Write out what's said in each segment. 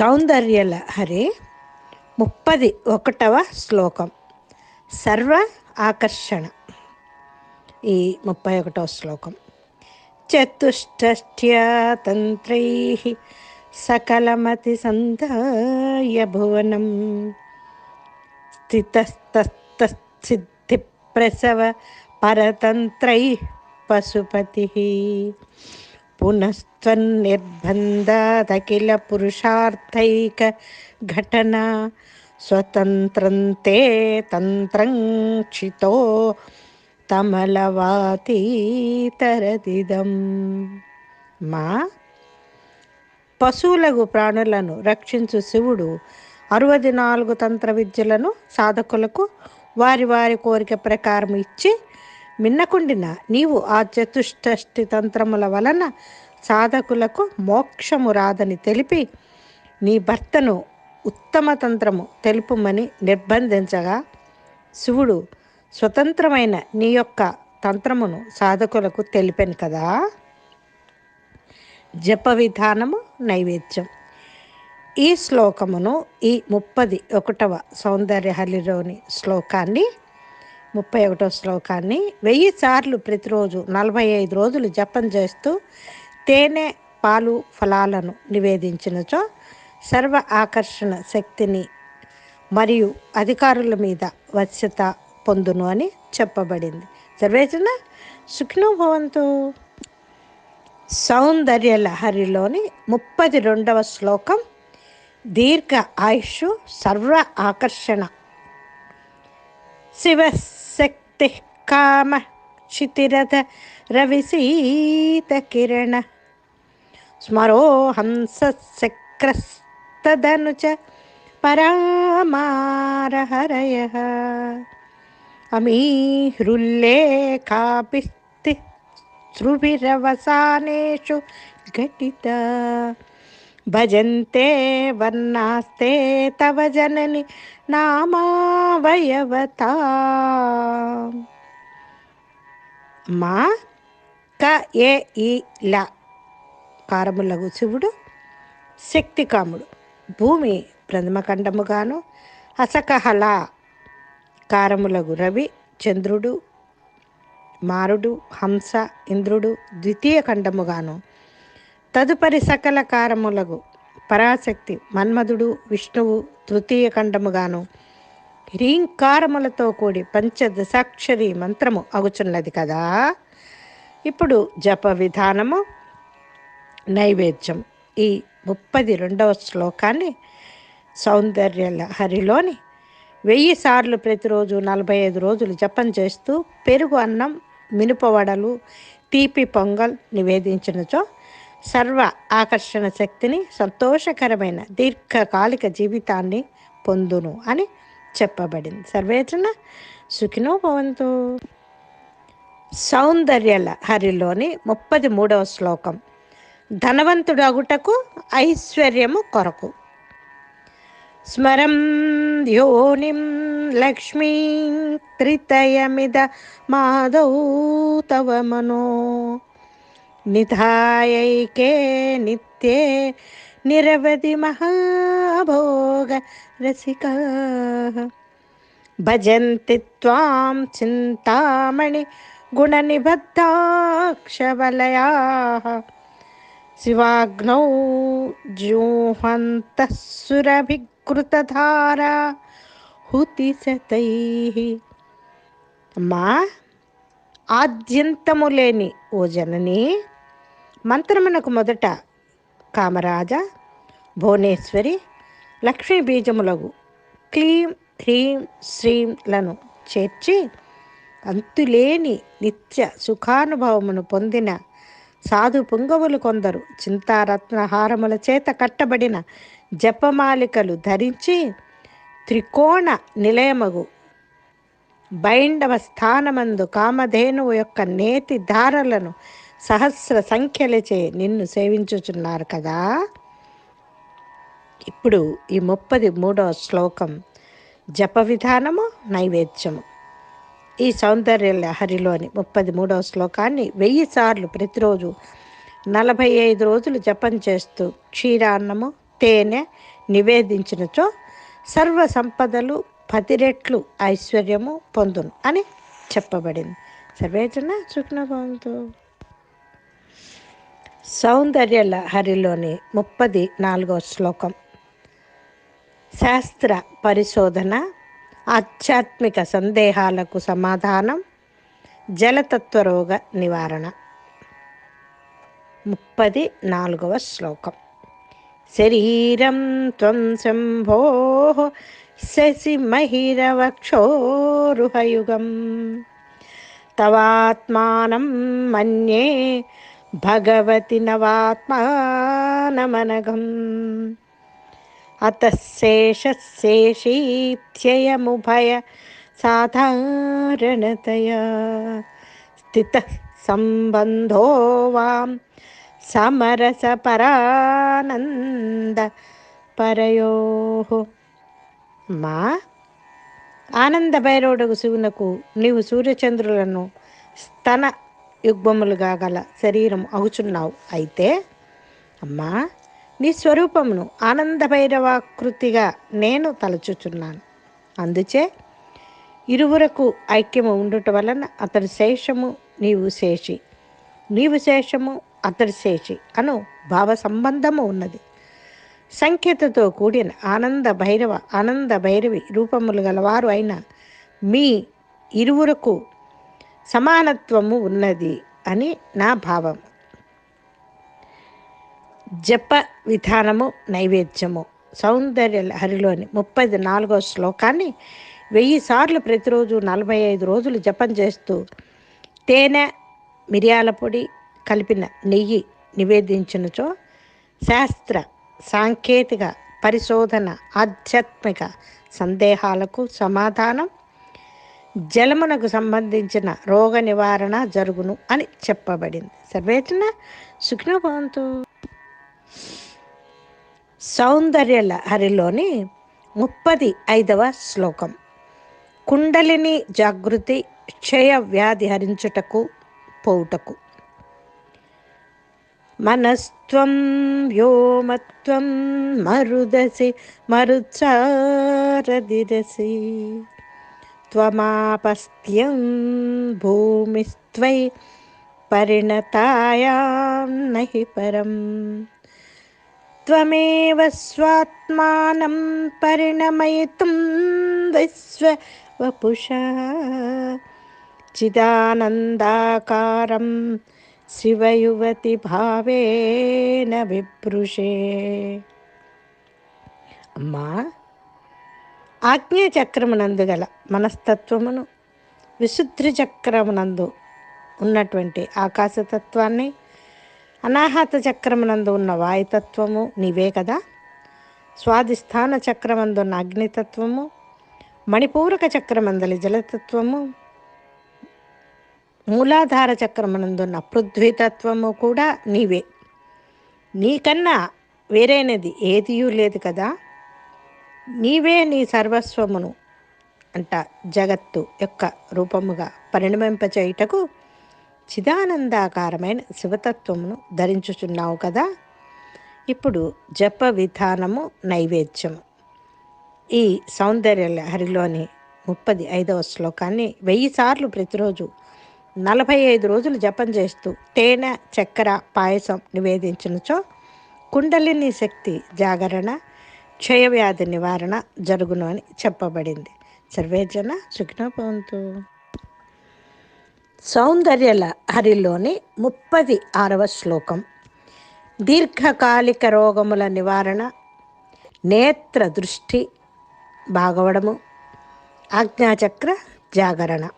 సౌందర్యలహరి ముప్పది ఒకటవ శ్లోకం. సర్వ ఆకర్షణ. ఈ ముప్పై ఒకటవ శ్లోకం. చతుష్టష్ట్యాతంత్రై సకలమతి సంధాయ భువనం. స్థితస్తస్థిద్ధి ప్రసవ పరతంత్రై పశుపతి. పునస్త్వన్నిర్బంధాదఖిల పురుషార్థైక ఘటన స్వతంత్రంతే తంత్రం క్షితో తమలవాతీతరదిదం మా పశువులకు ప్రాణులను రక్షించు శివుడు అరవది నాలుగు తంత్ర విద్యలను సాధకులకు వారి వారి కోరిక ప్రకారం ఇచ్చి మిన్నకుండిన నీవు ఆ చతుష్టష్టి తంత్రముల వలన సాధకులకు మోక్షము రాదని తెలిపి నీ భర్తను ఉత్తమ తంత్రము తెలుపుమని నిర్బంధించగా శివుడు స్వతంత్రమైన నీ యొక్క తంత్రమును సాధకులకు తెలిపాను కదా. జప విధానము నైవేద్యం. ఈ శ్లోకమును ఈ ముప్పది ఒకటవ సౌందర్యహరిలోని శ్లోకాన్ని ముప్పై ఒకటో శ్లోకాన్ని వెయ్యి సార్లు ప్రతిరోజు నలభై ఐదు రోజులు జపం చేస్తూ తేనె పాలు ఫలాలను నివేదించినచో సర్వ ఆకర్షణ శక్తిని మరియు అధికారుల మీద వశ్యత పొందును అని చెప్పబడింది. సర్వేజన సుఖినో భవంతు. సౌందర్య లహరిలోని ముప్పది రెండవ శ్లోకం దీర్ఘ ఆయుష్ సర్వ ఆకర్షణ. శివస్ కామ క్షితిరథ రవిశీత కిరణ స్మరో హంస చక్రస్తదను చ పరామారహరయ అమీహృల్లేఖాపిస్తి శ్రుభిరవసానేషు ఘటిత భజంతే వర్ణాస్తే తవ జనని నామావయవత. మా క ఏ ఈ ల. కారములగు శివుడు శక్తికాముడు భూమి ప్రథమఖండముగాను. అసకహల కారములగు రవి చంద్రుడు మారుడు హంస ఇంద్రుడు ద్వితీయ ఖండముగాను. తదుపరి సకల కారములగు పరాశక్తి మన్మధుడు విష్ణువు తృతీయ ఖండముగాను హ్రీంకారములతో కూడి పంచదశాక్షరి మంత్రము అగుచున్నది కదా. ఇప్పుడు జప విధానము నైవేద్యం ఈ ముప్పది రెండవ శ్లోకాన్ని సౌందర్య హరిలోని వెయ్యి సార్లు ప్రతిరోజు నలభై ఐదు రోజులు జపం చేస్తూ పెరుగు అన్నం మినుపవడలు తీపి పొంగల్ నివేదించినచో సర్వ ఆకర్షణ శక్తిని సంతోషకరమైన దీర్ఘకాలిక జీవితాన్ని పొందును అని చెప్పబడింది. సర్వేచన సుఖినో భవంతు. సౌందర్యల హరిలోని ముప్పది మూడవ శ్లోకం. ధనవంతుడగుటకు ఐశ్వర్యము కొరకు. స్మరం యోనిం లక్ష్మీ త్రితయమిద మాధౌ తవ మనో. నిధాయైకే నిత్యే నిరవధి మహాభోగ రసికా భజంతి త్వాం చింతామణి గుణనిబద్ధాక్షవలయా శివాగ్నౌ జూహంతఃసురభికృతధారా హుతిశతై మా ఆద్యంతము లేని ఓ జనని మంత్రమునకు మొదట కామరాజ భువనేశ్వరి లక్ష్మీ బీజములగు క్లీం హ్రీం శ్రీంలను చేర్చి అంతులేని నిత్య సుఖానుభవమును పొందిన సాధు పుంగవులు కొందరు చింతారత్నహారముల చేత కట్టబడిన జపమాలికలు ధరించి త్రికోణ నిలయమగు బైండవ స్థానమందు కామధేనువు యొక్క నేతి ధారలను సహస్ర సంఖ్యలచే నిన్ను సేవించుచున్నారు కదా. ఇప్పుడు ఈ ముప్పది మూడవ శ్లోకం జప విధానము నైవేద్యము. ఈ సౌందర్య లహరిలోని ముప్పది మూడవ శ్లోకాన్ని వెయ్యి సార్లు ప్రతిరోజు నలభై ఐదు రోజులు జపం చేస్తూ క్షీరాన్నము తేనె నివేదించినచో సర్వ సంపదలు పది రెట్లు ఐశ్వర్యము పొందును అని చెప్పబడింది. సర్వేజన సుఖ్నభవంతు సౌందర్య లహరిలోని ముప్పది నాలుగో శ్లోకం. శాస్త్ర పరిశోధన ఆధ్యాత్మిక సందేహాలకు సమాధానం జలతత్వ రోగ నివారణ. ముప్పది నాలుగవ శ్లోకం. శరీరం త్వం శంభో శశిమహిరవక్షోరుహయుగం. తవాత్మానం మన్యే భగవతి నవాత్మానమనగం అతశేషశేషీత్యయముభయ సాధారణతయా స్థిత సంబంధో వాం సమరసపరానంద పరయో. మా? ఆనంద భైరవుడకు శివునకు నీవు సూర్యచంద్రులను స్తన యుగ్మములుగా గల శరీరం అగుచున్నావు అయితే అమ్మా నీ స్వరూపమును ఆనందభైరవాకృతిగా నేను తలచుచున్నాను. అందుచే ఇరువురకు ఐక్యము ఉండుట వలన అతడి శేషము నీవు శేషి నీవు శేషము అతడి శేషి అను భావ సంబంధము ఉన్నది. సంఖ్యతతో కూడిన ఆనంద భైరవ ఆనంద భైరవి రూపములు గలవారు అయిన మీ ఇరువురకు సమానత్వము ఉన్నది అని నా భావం. జప విధానము నైవేద్యము. సౌందర్య హరిలోని ముప్పై నాలుగో శ్లోకాన్ని వెయ్యి సార్లు ప్రతిరోజు నలభై ఐదు రోజులు జపం చేస్తూ తేనె మిరియాల పొడి కలిపిన నెయ్యి నివేదించినచో శాస్త్ర సాంకేతిక పరిశోధన ఆధ్యాత్మిక సందేహాలకు సమాధానం జలమునకు సంబంధించిన రోగ నివారణ జరుగును అని చెప్పబడింది. సర్వేచన సుఖ్నభవంతు సౌందర్య హరిలోని ముప్పది ఐదవ శ్లోకం. కుండలిని జాగృతి క్షయ వ్యాధి హరించుటకు పోవుటకు. మనస్త్వం వ్యోమత్వం మరుదసి మరుచారదిరసి त्वमापस्त्यं भूमिस्त्वयि परिणतायां न हि परम्। त्वमेव स्वात्मानं परिणमयितुं वैश्व चिदानन्दाकारं शिवयुवतिभावेन विभृशे अम्मा ఆజ్ఞా చక్రమునందు గల మనస్తత్వమును విశుద్ధి చక్రమునందు ఉన్నటువంటి ఆకాశతత్వాన్ని అనాహత చక్రమునందు ఉన్న వాయుతత్వము నీవే కదా. స్వాధిష్టాన చక్రమందు ఉన్న అగ్నితత్వము మణిపూరక చక్రమందలి జలతత్వము మూలాధార చక్రమునందున్న పృథ్వీతత్వము కూడా నీవే. నీకన్నా వేరైనది ఏదియూ లేదు కదా. నీవే నీ సర్వస్వమును అంట జగత్తు యొక్క రూపముగా పరిణమింపచేయుటకు చిదానందాకారమైన శివతత్వమును ధరించుచున్నావు కదా. ఇప్పుడు జప విధానము నైవేద్యము. ఈ సౌందర్య లహరిలోని ముప్పది ఐదవ శ్లోకాన్ని వెయ్యి సార్లు ప్రతిరోజు నలభై ఐదు రోజులు జపం చేస్తూ తేనె చక్కెర పాయసం నివేదించినచో కుండలిని శక్తి జాగరణ క్షయవ్యాధి నివారణ జరుగును అని చెప్పబడింది. సర్వేజన సుఖినోపవంతు సౌందర్యల హరిలోని ముప్పది ఆరవ శ్లోకం. దీర్ఘకాలిక రోగముల నివారణ నేత్ర దృష్టి బాగవడము ఆజ్ఞాచక్ర జాగరణ.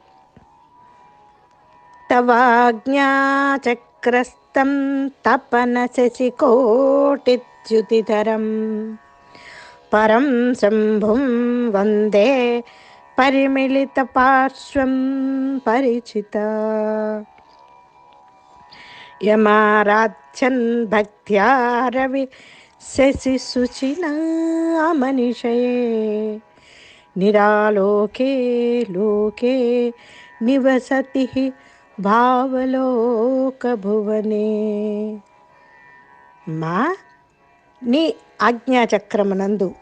తవాజ్ఞాచక్రస్తం తపన శశికోటిద్యుతిధరం పరం శంభుం వందే పరిమిళిత పార్శ్వం పరిచిత. యమారాధ్యన్ భక్త్యా రవి శశి శుచినామనిషయే నిరాలోకే లోకే నివసతి భావలోకభువనే. మా నీ ఆజ్ఞాచక్రమునందు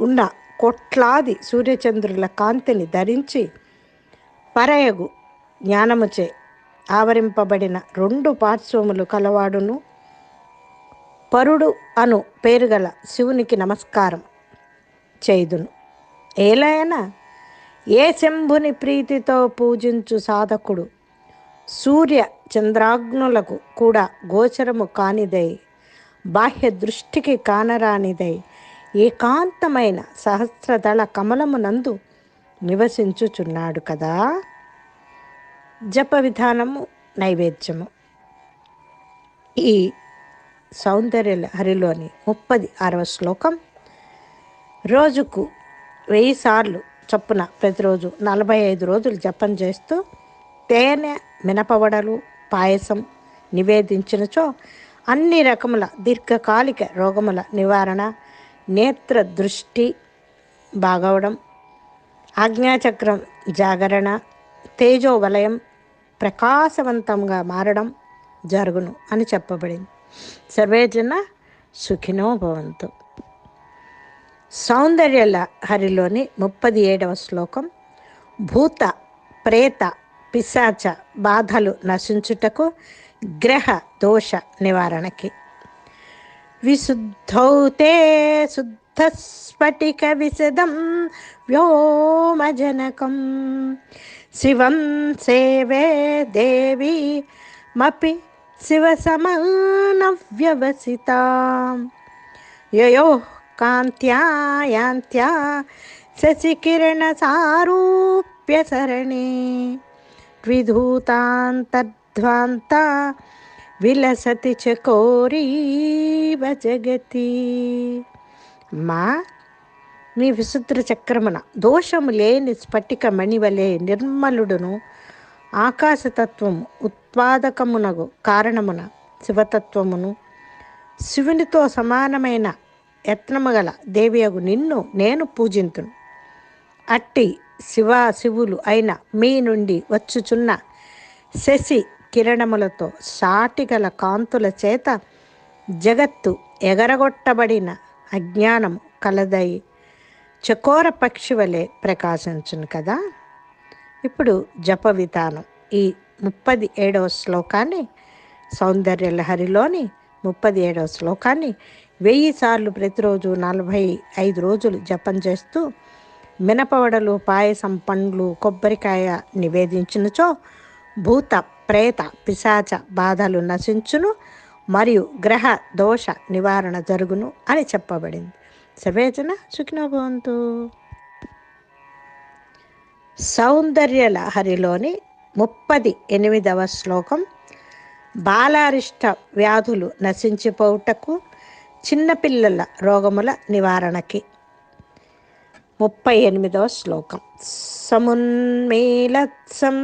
ఉన్న కోట్లాది సూర్యచంద్రుల కాంతిని ధరించి పరయగు జ్ఞానముచే ఆవరింపబడిన రెండు పార్శ్వములు కలవాడును. పరుడు అను పేరుగల శివునికి నమస్కారం చేయుదును. ఏలైనా ఏ శంభుని ప్రీతితో పూజించు సాధకుడు? సూర్య చంద్రాగ్నులకు కూడా గోచరము కానిదై బాహ్య దృష్టికి కానరానిదై ఏకాంతమైన సహస్రదళ కమలమునందు నివసించుచున్నాడు కదా. జప విధానము నైవేద్యము. ఈ సౌందర్య హరిలోని ముప్పది ఆరవ శ్లోకం రోజుకు వెయ్యి సార్లు చొప్పున ప్రతిరోజు నలభై ఐదు రోజులు జపం చేస్తూ తేనె మినపవడలు పాయసం నివేదించినచో అన్ని రకముల దీర్ఘకాలిక రోగముల నివారణ నేత్ర దృష్టి బాగవడం ఆజ్ఞాచక్రం జాగరణ తేజో వలయం ప్రకాశవంతంగా మారడం జరుగును అని చెప్పబడింది. సర్వేజన సుఖినో భవంతు. సౌందర్యల హరిలోని ముప్పది ఏడవ శ్లోకం భూత ప్రేత పిశాచ బాధలు నశించుటకు గ్రహ దోష నివారణకి. विशुद्धौ ते शुद्धस्फटिकविशदं व्योमजनकं। शिवं सेवे देवीमपि शिवसमानव्यवसितां ययोः कान्त्या यान्त्या शशिकिरणसारूप्यसरणे। द्विधूतान्तध्वान्ता విలసతి చకోరీవ జగతి మా నీ విశుద్ధ చక్రమున దోషము లేని స్ఫటిక మణివలే నిర్మలుడును. ఆకాశతత్వము ఉత్పాదకమునగు కారణమున శివతత్వమును. శివునితో సమానమైన యత్నము గల దేవియగు నిన్ను నేను పూజింతును. అట్టి శివ శివులు అయిన మీ నుండి వచ్చుచున్న శశి కిరణములతో సాటిగల కాంతుల చేత జగత్తు ఎగరగొట్టబడిన అజ్ఞానము కలదై చకోర పక్షి వలె ప్రకాశించును కదా? ఇప్పుడు జప విధానం. ఈ ముప్పది ఏడవ శ్లోకాన్ని సౌందర్య లహరిలోని ముప్పది ఏడవ శ్లోకాన్ని వెయ్యి సార్లు ప్రతిరోజు నలభై ఐదు రోజులు జపం చేస్తూ మినపవడలు పాయసం పండ్లు కొబ్బరికాయ నివేదించినచో భూత ప్రేత పిశాచ బాధలు నశించును మరియు గ్రహ దోష నివారణ జరుగును అని చెప్పబడింది. సర్వేజన సుఖినోభవంతు సౌందర్య లహరిలోని ముప్పది ఎనిమిదవ శ్లోకం బాలారిష్ట వ్యాధులు నశించిపోవుటకు చిన్నపిల్లల రోగముల నివారణకి. ముప్పై ఎనిమిదవ శ్లోకం సమున్మీలత్సం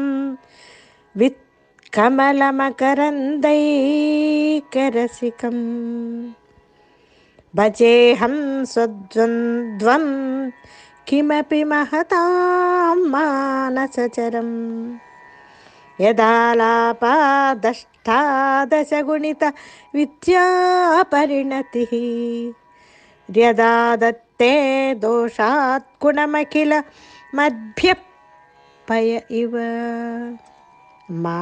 విత్ कमलमकरन्दैकरसिकं भजेऽहं स्वद्वन्द्वं किमपि महतां मानसचरं यदालापादष्टादशगुणितविद्यापरिणतिः यदा दत्ते दोषात् गुणमखिल मद्भ्यः पय इव मा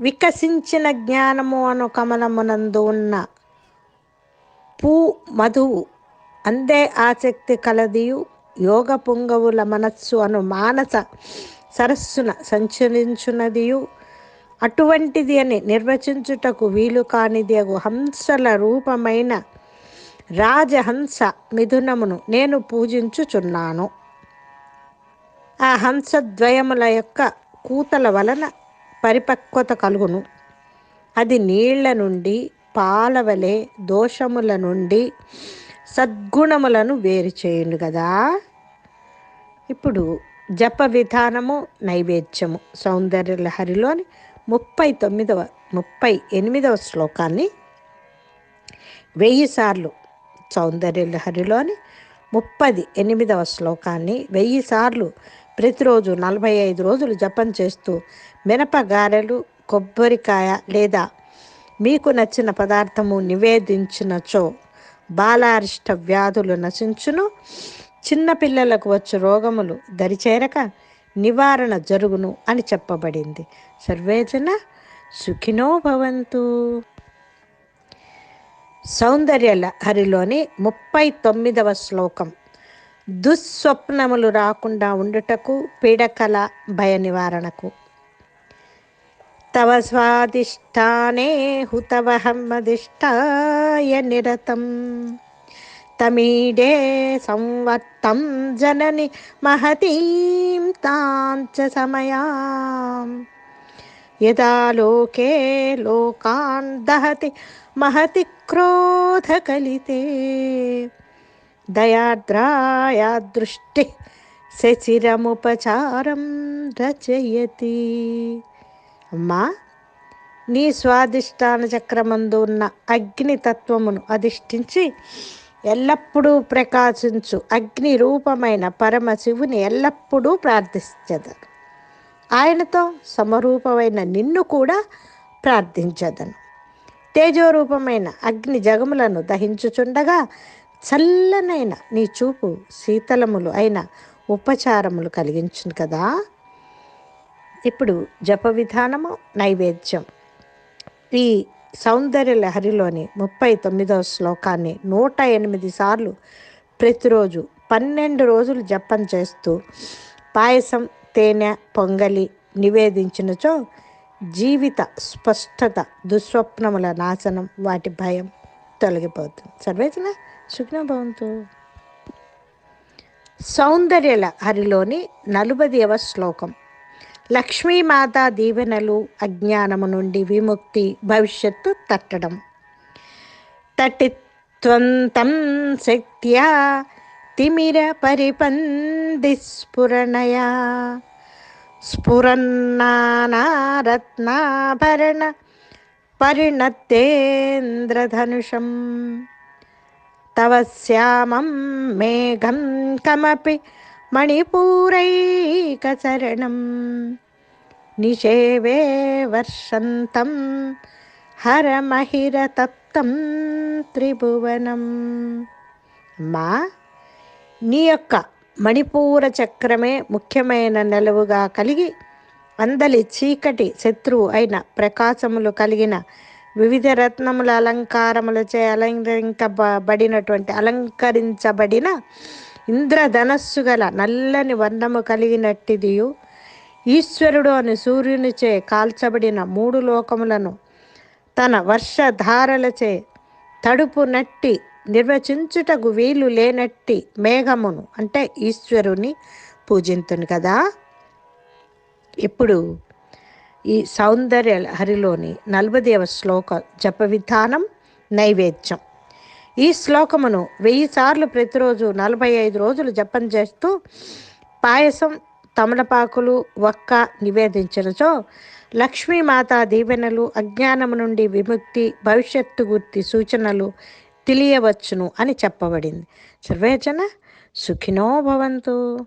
వికసించిన జ్ఞానము అను కమలమునందు ఉన్న పూ మధువు అందే ఆసక్తి కలదియు యోగ పుంగవుల మనస్సు అను మానస సరస్సున సంచరించున్నదియు అటువంటిది అని నిర్వచించుటకు వీలు కానిది అగు హంసల రూపమైన రాజహంస మిథునమును నేను పూజించుచున్నాను. ఆ హంసద్వయముల యొక్క కూతల వలన పరిపక్వత కలుగును. అది నీళ్ళ నుండి పాలవలే దోషముల నుండి సద్గుణములను వేరు చేయును కదా ఇప్పుడు జప విధానము నైవేద్యము. సౌందర్య లహరిలోని ముప్పై తొమ్మిదవ ముప్పై ఎనిమిదవ శ్లోకాన్ని వెయ్యి సార్లు సౌందర్య లహరిలోని ముప్పది ఎనిమిదవ శ్లోకాన్ని వెయ్యిసార్లు ప్రతిరోజు నలభై ఐదు రోజులు జపం చేస్తూ మినప గారెలు కొబ్బరికాయ లేదా మీకు నచ్చిన పదార్థము నివేదించినచో బాలారిష్ట వ్యాధులు నశించును. చిన్నపిల్లలకు వచ్చు రోగములు దరిచేరక నివారణ జరుగును అని చెప్పబడింది. సర్వేజన సుఖినో భవంతు. సౌందర్య హరిలోని ముప్పై తొమ్మిదవ శ్లోకం. దుస్వప్నములు రాకుండా ఉండుటకు పీడకల భయ నివారణకు తవ స్వాదిష్టానే హుతవహమ్మదిష్టాయ నిరతం. తమీడే సంవర్తం జనని మహతీం తాంచ సమయాం. యదా లోకే లోకాన్ దహతి మహతి క్రోధకలితే దయాద్రాయా దృష్టి శచిరముపచారం రచయతి. అమ్మా నీ స్వాధిష్టాన చక్రమందు ఉన్న అగ్నితత్వమును అధిష్ఠించి ఎల్లప్పుడూ ప్రకాశించు అగ్ని రూపమైన పరమశివుని ఎల్లప్పుడూ ప్రార్థించదను. ఆయనతో సమరూపమైన నిన్ను కూడా ప్రార్థించదను. తేజోరూపమైన అగ్ని జగములను దహించుచుండగా చల్లనైన నీ చూపు శీతలములు అయిన ఉపచారములు కలిగించును కదా. ఇప్పుడు జప విధానము నైవేద్యం. ఈ సౌందర్య లహరిలోని ముప్పై తొమ్మిదవ శ్లోకాన్ని నూట ఎనిమిది సార్లు ప్రతిరోజు పన్నెండు రోజులు జపం చేస్తూ పాయసం తేనె పొంగలి నివేదించినచో జీవిత స్పష్టత దుస్వప్నముల నాశనం వాటి భయం తొలగిపోతుంది. సర్వేచన సుఖ్నభవంతు సౌందర్యల హరిలోని నలుబదివ శ్లోకం. లక్ష్మీమాత దీవెనలు అజ్ఞానము నుండి విముక్తి భవిష్యత్తు తట్టడం. తటిత్వంతం శక్త్యా తిమిర పరిపంది స్ఫురణయా. స్ఫురన్నానారత్నాభరణ పరిణతేంద్రధనుషం తవ శ్యామం మేఘం కమపి మణిపూరైకచరణం నిషేవే వర్షంతం హరమహిరతప్తం త్రిభువనం. మా నీ యొక్క మణిపూర చక్రమే ముఖ్యమైన నెలవుగా కలిగి అందలి చీకటి శత్రువు అయిన ప్రకాశములు కలిగిన వివిధ రత్నముల అలంకారములచే అలంకరించబడినటువంటి అలంకరించబడిన ఇంద్రధనస్సు గల నల్లని వర్ణము కలిగినట్టిదియు. ఈశ్వరుడు అని సూర్యునిచే కాల్చబడిన మూడు లోకములను తన వర్షధారలచే తడుపు నట్టి నిర్వచించుటకు వీలు లేనట్టి మేఘమును అంటే ఈశ్వరుని పూజింతును కదా. ఇప్పుడు ఈ సౌందర్య హరిలోని నలభదేవ శ్లోక జప విధానం నైవేద్యం. ఈ శ్లోకమును వెయ్యి సార్లు ప్రతిరోజు నలభై ఐదు రోజులు జపం చేస్తూ పాయసం తమలపాకులు ఒక్క నివేదించినచో లక్ష్మీమాత దీవెనలు అజ్ఞానము నుండి విముక్తి భవిష్యత్తు గుర్తి సూచనలు తెలియవచ్చును అని చెప్పబడింది. సర్వేజన సుఖినో భవంతు.